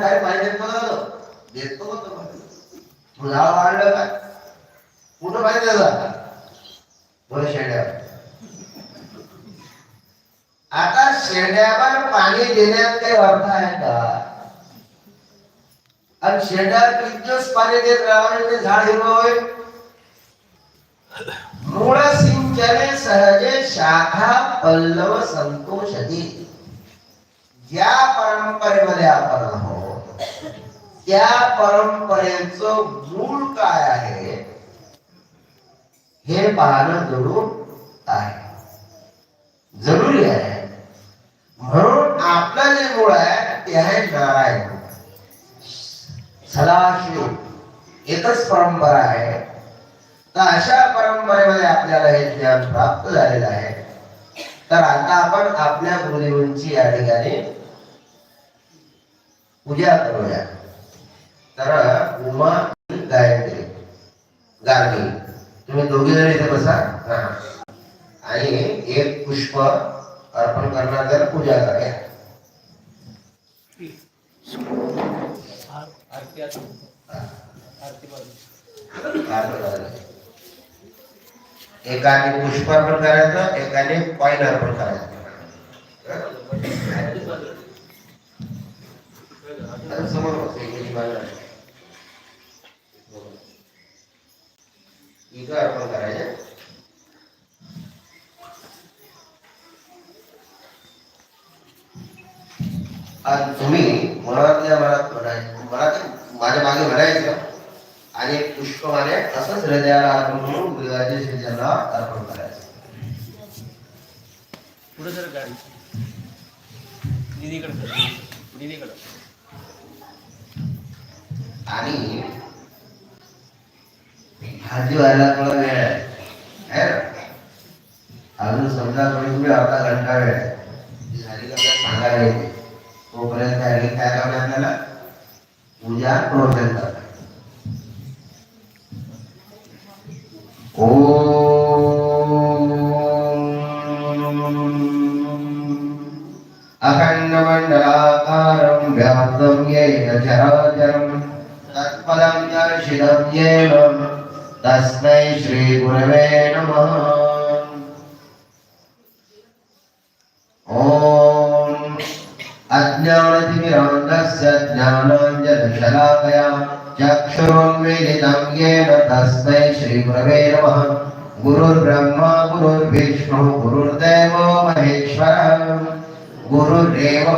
काय पाहिजे बघा देतो का तो तुला वाढलं काय कुठं पाहिजे त्याला बरं शेड्या. आता शेड्यावर पाणी देण्यात काही अर्थ आहे का? आणि शेड्यावर किती पाणी देत राहणार ते झाड हिरवं होईल? मूळ सिंचने सहजे शाखा पल्लव संतोष ज्या परंपरेमध्ये आपण आहोत. त्या परंपरेचं मूळ काय आहे? हे पाहणं जरूर आहे. जरुरी आहे. म्हणून आपलं जे मूळ आहे ते आहे नारायण. सदाशिव एकच परंपरा आहे. तर अशा परंपरेमध्ये आपल्याला हे ज्ञान प्राप्त झालेलं आहे. तर आता आपण आपल्या गुरुदेवांची या ठिकाणी पूजा करूया तर उमा गायत्री, गार्गी, तुम्ही दोघे जण इथे बसा. हा. आणि एक पुष्प अर्पण करणार तर पूजा करूया एकाने पुष्प अर्पण करायचं, एकाने कॉईन अर्पण करायचं. इथं अर्पण करायचे. आणि तुम्ही मनातल्या मनात म्हणायचं मनात माझ्या मागे म्हणायचं आणि पुष्पमाने असंच हृदयाला अर्पण करून गुरुराजे श्रीजांना अर्पण करायचं. पुढे सर गाडी. दीदीकडे सर दीदीकडे आणि हाजी व्हायला थोडा वेळ आहे. अजून समजा थोडी तुम्ही अर्धा घंटा वेळ आहे झाली का सांगायला येते. तोपर्यंत काय करावे आपल्याला? पूजा प्रवचन करतात. ओम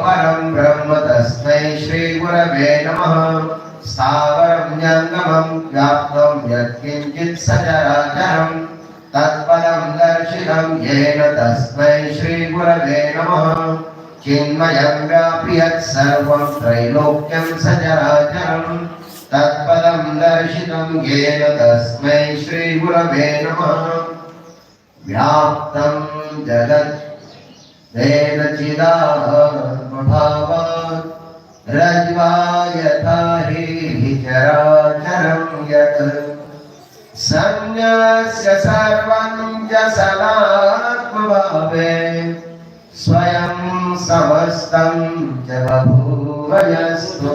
परं ब्रह्म तस्मै श्रीगुरवे नमः। स्थावरं जङ्गमं व्याप्तं यत्किञ्चित् सचराचरं। तत्पदं दर्शितं येन तस्मै श्रीगुरवे नमः। चिन्मयं व्यापि यत्सर्वं त्रैलोक्यं सचराचरं। तत्पदं दर्शितं येन तस्मै श्रीगुरवे नमः। व्याप्तं जगत् तेन चिदात्मभावात् रज्वा यथा स्वयं समस्तं च बभूवयस्तु।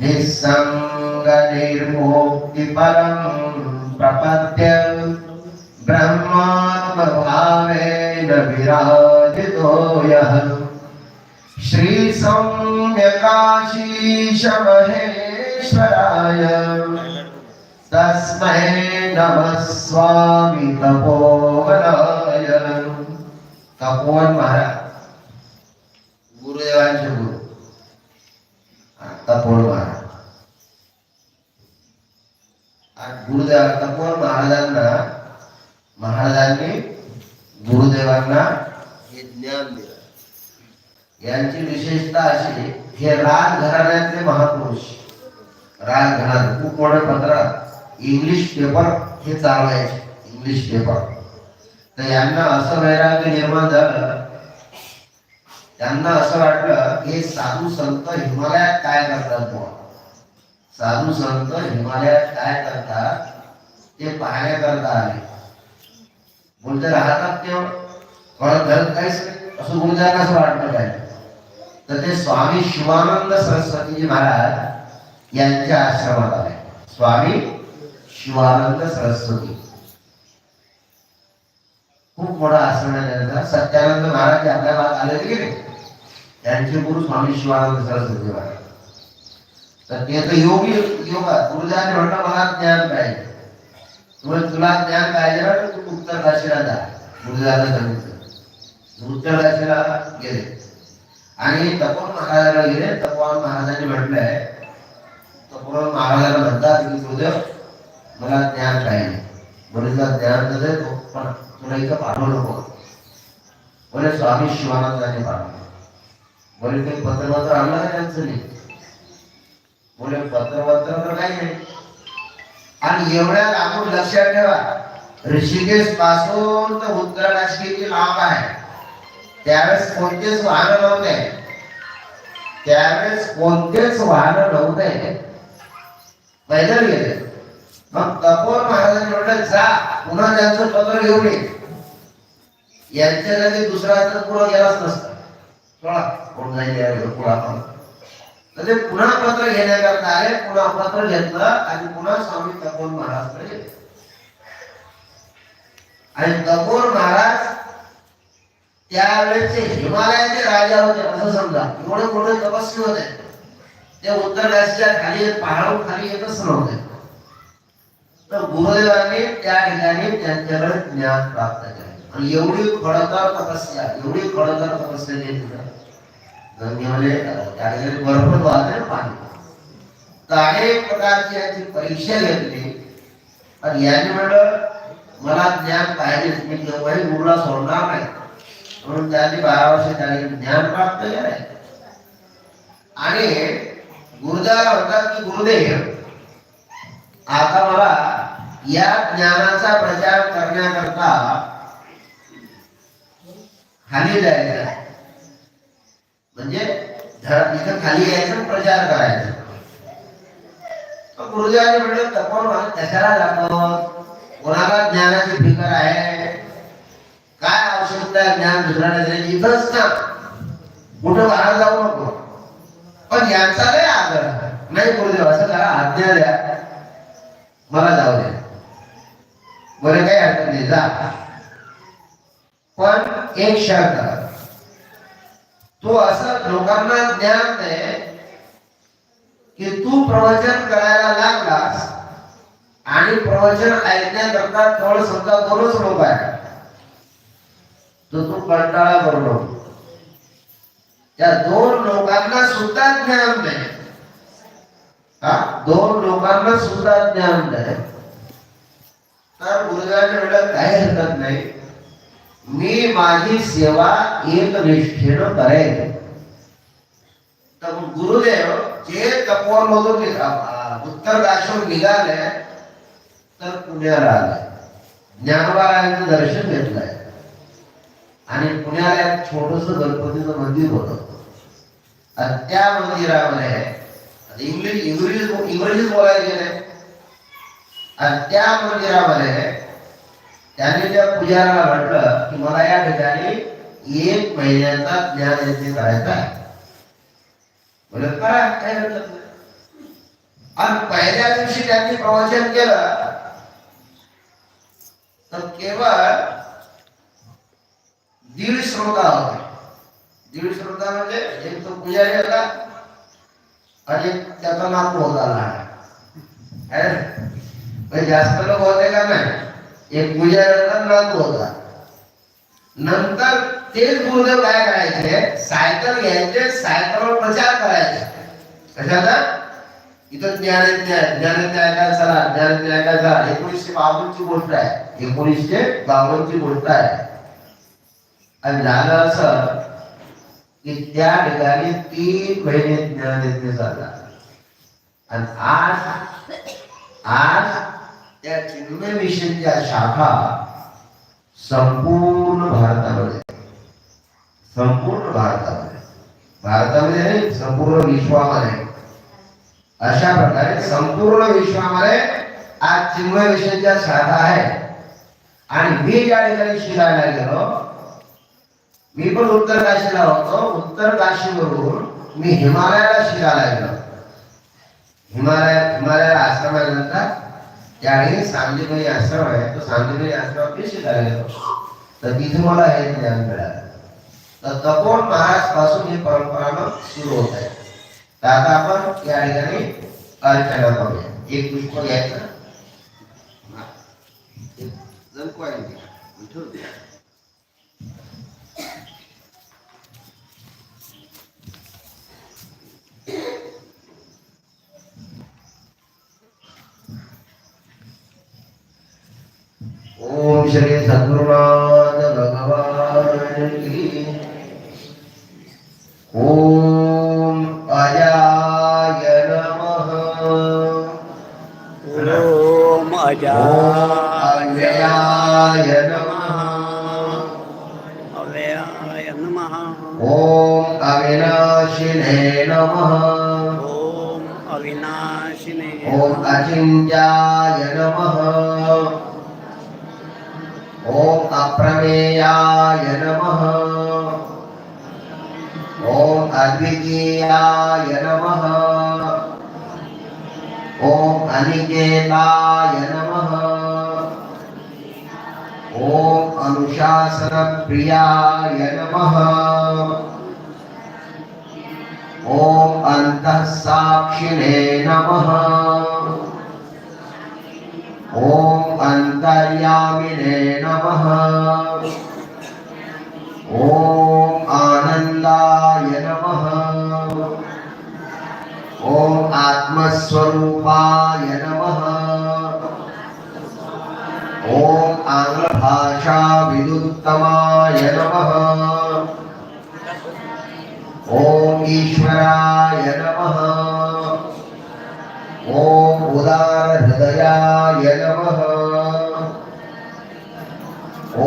निस्सङ्गनिर्मुक्तिपरं प्रपद्य ब्रह्मात्मभावेन विराजितो यः श्रीसौम्यकाशीशमहेश्वराय तस्मै नमः स्वामी तपोवनाय। तपोवन महाराज। इंग्लिश पेपर हे चालायचे इंग्लिश पेपर तर यांना असं वैराग्य निर्माण झालं. त्यांना असं वाटलं की हे साधू संत हिमालयात काय करतात साधू संत हिमालयात काय करतात? ते पाहण्याकरता आले. बोलते राहतात ते हो. परत घरात काहीच नाही. असं गुरुजांना असं वाटलं काय? तर ते स्वामी शिवानंद सरस्वतीजी महाराज यांच्या आश्रमात आले. स्वामी शिवानंद सरस्वती. खूप मोठा आश्रम आहे त्यांचा. सत्यानंद महाराज आपल्या भागात आले होते की नाही त्यांचे गुरु स्वामी शिवानंद सरस्वती महाराज. तर ते तर योगी योगा गुरुजाने म्हणलं मला ज्ञान पाहिजे. तुला तुला ज्ञान पाहिजे ना तू उत्तर काशीला जा. गुरुजाला सांगितलं उत्तर काशीला गेले. आणि तपोवन महाराजाला गेले. तपोवन महाराजांनी म्हटलंय तपोवन महाराजाला म्हणतात की गुरुदेव मला ज्ञान पाहिजे मुलीला ज्ञान तर देतो पण तुला इथं पाठवू नको. बोले स्वामी शिवानंदाने पाठवलं. बोले ते पत्रपत्र आणलं का त्यांचं नाही? बोले पत्रपत्र तर काही नाही आणि एवढ्या लांबून लक्षात ठेवा ऋषिकेशपासून तर उत्तराकाशी लांब आहे. त्यावेळेस कोणतेच वाहन नव्हते त्यावेळेस कोणतेच वाहन नव्हते पैदल गेले. मग तपोर महाराजांनी म्हटलं जा पुन्हा त्यांचं पत्र घेऊन ये. यांच्या जागी दुसरा तर पुढं गेलाच नसता. सोळा कोण जाईल यावेळी पुढं आपण तर ते पुन्हा पत्र घेण्याकरता आले पुन्हा पत्र घेतलं आणि पुन्हा स्वामी तपोर महाराज गेले. आणि तपोर महाराज त्यावेळेचे हिमालयाचे राजा होते असं समजा. एवढे मोठे तपस्वी होते. ते उत्तर खाली पहाडावर खाली येतच नव्हते. तर गुरुदेवाने त्या ठिकाणी त्यांच्याकडे ज्ञान प्राप्त केले. आणि एवढी खडतर तपस्या एवढी खडतर तपस्या केली तिथं गंगेमध्ये त्या ठिकाणी बर्फ वाहते पाणी तर अनेक प्रकारची याची परीक्षा घेतली. आणि यांनी म्हणलं मला ज्ञान पाहिजे. मी केव्हाही गुरुला सोडणार नाही. म्हणून त्यांनी बारा वर्ष ठिकाणी ज्ञान प्राप्त केलंय. आणि गुरुदेवाला म्हणतात की गुरुदेव आता मला या ज्ञानाचा प्रचार करण्याकरता खाली जायचं म्हणजे इथं खाली यायचं प्रचार करायचा. गुरुदेवाने म्हणलं तपन कशाला जातो कोणाला ज्ञानाची फिकर आहे? काय आवश्यकता ज्ञान दुसऱ्याला द्यायची इथंच ना कुठं बाहेर जाऊ नको. पण यांचा लय आग्रह. नाही गुरुदेव असं करा आज्ञा द्या. मला जाऊ द्या बरं काही अडचण नाही जा. पण एक शर्त तू असं लोकांना ज्ञान दे की तू प्रवचन करायला लागलास आणि प्रवचन ऐकण्याकरता केवळ समजा दोनच लोक आहे तर तू कंटाळा करू नको. त्या दोन लोकांना सुद्धा ज्ञान नाही दोन लोकांना सुद्धा ज्ञान दे तर गुरुदेवाने म्हटलं काही हरकत नाही मी माझी सेवा एक निष्ठेनं करेन तर गुरुदेव जे तपोवन उत्तर काशीवर निघाले तर पुण्याला आले ज्ञानवारायांचं दर्शन घेतलंय आणि पुण्याला एक छोटस गणपतीचं मंदिर होतं त्या मंदिरामध्ये इंग्लिश इंग्रजी इंग्रजीच बोलायला गेले आणि त्या मंदिरामध्ये त्यांनी त्या पुजाऱ्याला म्हटलं की मला या ठिकाणी एक महिन्याचा ज्ञान यज्ञ करायचा आहे करा काय आणि पहिल्या दिवशी त्यांनी प्रवचन केलं तर केवळ दीड श्रोता होते दीड श्रोता म्हणजे एक तो पुजारी होता आणि त्याचा नाक होता लहान है? जास्त लोक होते का नाही? एक पुजाऱ्याचा नाक नातू होता. नंतर तेच गुरुदेव काय करायचे? सायकल घ्यायचे सायकलवर प्रचार करायचे. कशाचा? इथं ज्ञानज्ञ ज्ञानज्ञ ऐकायला झाला ज्ञानज्ञ ऐकायला झाला एकोणीसशे बावन्नची गोष्ट आहे. एकोणीसशे बावन्नची गोष्ट आहे. आणि झालं असं की त्या ठिकाणी तीन महिने ज्ञानयज्ञ झाला आणि आज आज त्या चिन्मय मिशनच्या शाखा, संपूर्ण भारतामध्ये संपूर्ण भारतामध्ये भारतामध्ये संपूर्ण विश्वामध्ये अशा प्रकारे संपूर्ण विश्वामध्ये आज चिन्मय विषयाच्या शाखा आहे आणि मी ज्या ठिकाणी शिकायला गेलो मी पण उत्तर काशीला होतो उत्तर काशीवरून मी हिमालयाला शिकायला गेलो हिमालय हिमालयाला आश्रम आहे नंतर त्यावेळी सांगलीबाई आश्रम आहे तो सांगलीबाई आश्रमात मी शिकायला गेलो तर तिथे मला हे ज्ञान मिळालं तर तपोन महाराज पासून ही परंपरा सुरू होत आहे तर आता आपण या ठिकाणी अर्चना करूया एक पुष्प घ्यायचं जणकू आहे ठेवू ఓం శ్రీ సద్గురునా नमः ओम अनिकेताय नमः ओम अनुशासनप्रियाय नमः ओम अन्तः साक्षिणे नमः ओम अंतर्यामिने नमः ओम आनंदाय नमः ओम आत्मस्वरूपाय नमः ओम आंग्लभाषा विदुत्तमाय नमः ओम ईश्वराय नमः ओम उदार हृदयाय नमः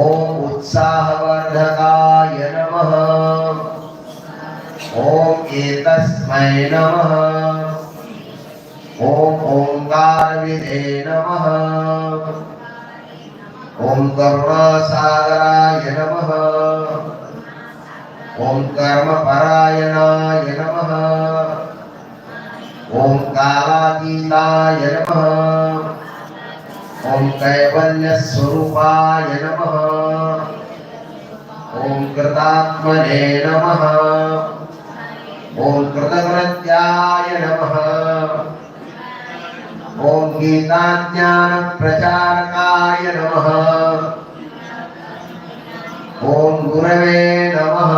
ओम उत्साहवर्धकाय नमः ओम एतस्मै नमः ओम ओंकारविदे नमः। ओम करुणासागराय नमः। ओम कर्मपरायणाय नमः। ओम कालातीताय नमः। ओम कैवल्यस्वरूपाय नमः। ओम कृतात्मने नमः। ओम कृतकृत्याय नमः। ओम गीताज्ञानप्रचारकाय नमः। ओम गुरवे नमः।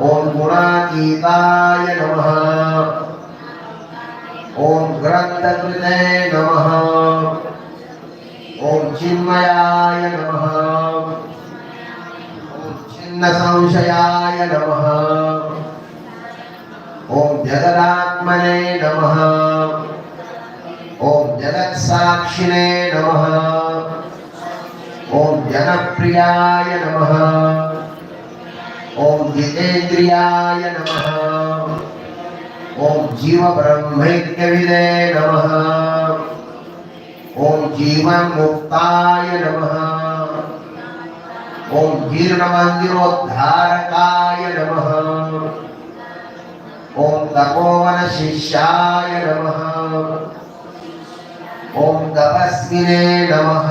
ओम गुणातीताय नमः। ओम ग्रंथकृते नमः। ओम चिन्मयाय नमः। ओम छिन्नसंशयाय नमः। ओम जगदात्मने नमः। ओम जगत्साक्षिणे नमः। ओम जनप्रियाय नमः। ओम जितेन्द्रियाय नमः। ओम जीव ब्रह्मैक्यविदे नमः। ओम जीवन मुक्ताय नमः। ओम जीर्णमन्दिरोद्धारकाय नमः। ओम तपोवन शिष्याय नमः। ओम तपस्विने नमः।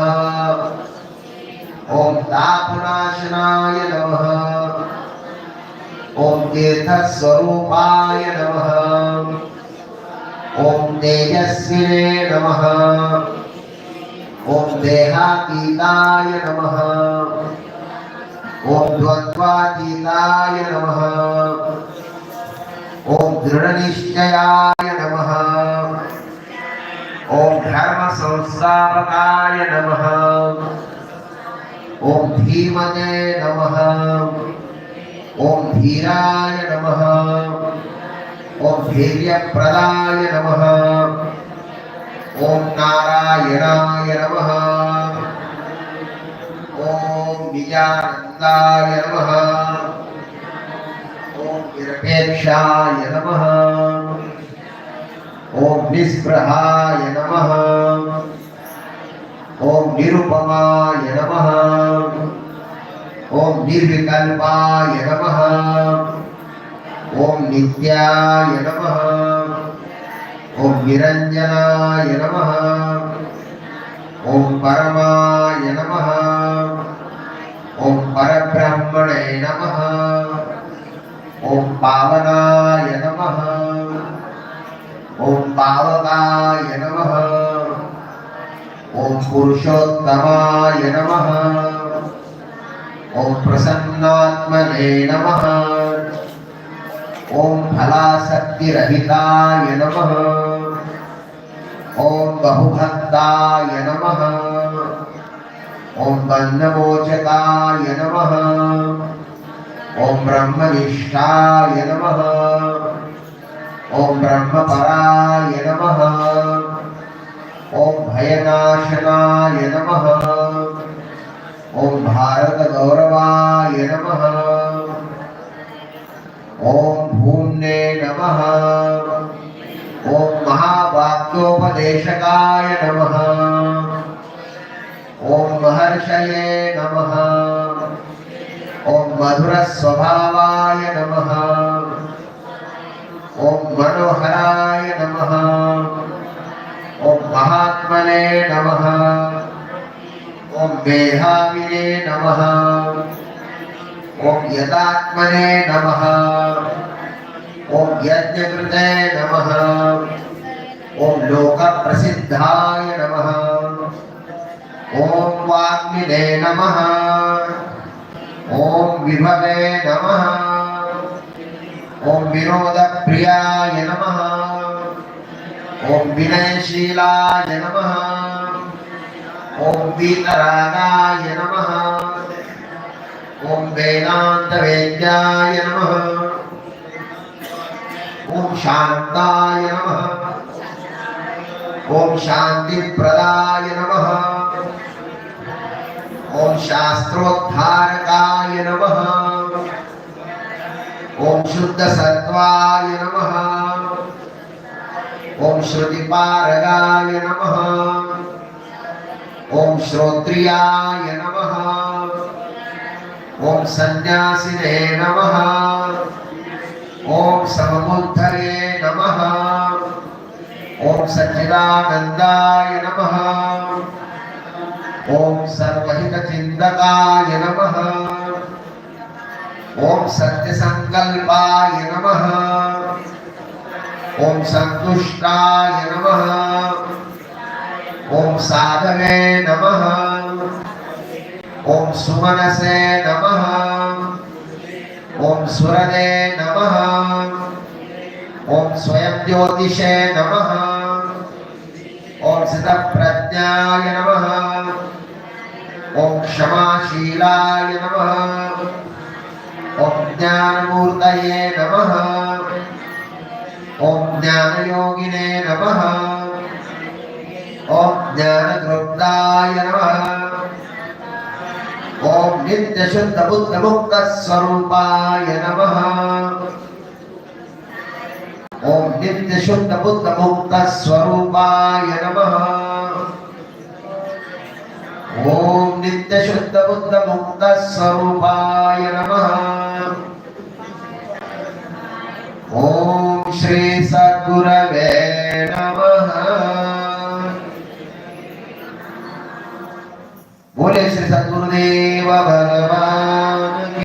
ओम तापनाशनाय नमः। ओम तीर्थस्वरूपाय नमः। ओम तेजस्विने नमः। ओम देहातीताय नमः। ओम द्वन्द्वातीताय नमः। ओम दृढनिश्चयाय नमः। ओम धर्म संस्थापकाय नमः। ओम धीमते नमः। ओम धीराय नमः। ओम धैर्यप्रदाय नमः। ओम नारायणाय नमः। ओम निजानन्दाय नमः। ओम निरपेक्षाय नमः। ओम निस्पृहाय नमः ओम निरुपमाय नमः ओम निर्विकल्पाय नमः ओम नित्याय नमः ओम निरंजनाय नमः ओम परमाय नमः ओम परब्रह्मणे नमः ओम पावनाय नमः ओम पावकाय नमः। ओम पुरुषोत्तमाय नमः। ओम प्रसन्नात्मने नमः। ओम फलासक्तिरहिताय नमः। ओम बहुभक्ताय नमः। ओम बन्धमोचकाय नमः। ओम ब्रह्मनिष्ठाय नमः। ओम ब्रह्मपराय नमः। ओम भयनाशनाय नमः। ओम भारतगौरवाय नमः। ओम भूम्ने नमः। ओम महावाक्योपदेशकाय नमः। ओम महर्षये नमः। ओम मधुरस्वभावाय नमः। ओम मनोहराय नमः। ओम महात्मने नमः। ओम मेधाविने नमः। ओम यदात्मने नमः। ओम यज्ञकृते नमः। ओम लोकप्रसिद्धाय नमः। ओम वाग्मिने नमः। ओम विभवे नमः। ओम विनोदप्रियाय नमः। ओम विनयशीलाय नमः। ओम वीतरागाय नमः। ओम वेदान्तवेद्याय नमः। ओम शान्ताय नमः। ओम शान्तिप्रदाय नमः। ओम शास्त्रोद्धारकाय नमः। ओम शुद्धसत्त्वाय नमः। ओम श्रुतिपारगाय नमः। ओम श्रोत्रियाय नमः। ओम सन्यासिने नमः। ओम समबुद्धये नमः। ओम सच्चिदानन्दाय नमः। ओम सर्वहितचिन्तकाय नमः। ओम सत्यसङ्कल्पाय नमः। ओम सन्तुष्टाय नमः। ओम साधवे नमः। ओम सुमनसे नमः। ओम सुरदे नमः। ओम स्वयं ज्योतिषे नमः। ओम सितप्रज्ञाय नमः। ओम क्षमाशीलाय नमः। ओम ज्ञानमूर्तये नमः ओम ज्ञानयोगिने नमः ओम ज्ञानदृप्ताय नमः ओम नित्यशुद्ध बुद्ध मुक्त स्वरूपाय नमः ओम नित्यशुद्ध बुद्ध मुक्त स्वरूपाय नमः ओम नित्यशुद्ध बुद्ध मुक्त स्वरूपाय नमः सद्गुरवे नमः बोले श्री सद्गुरुदेव भगवान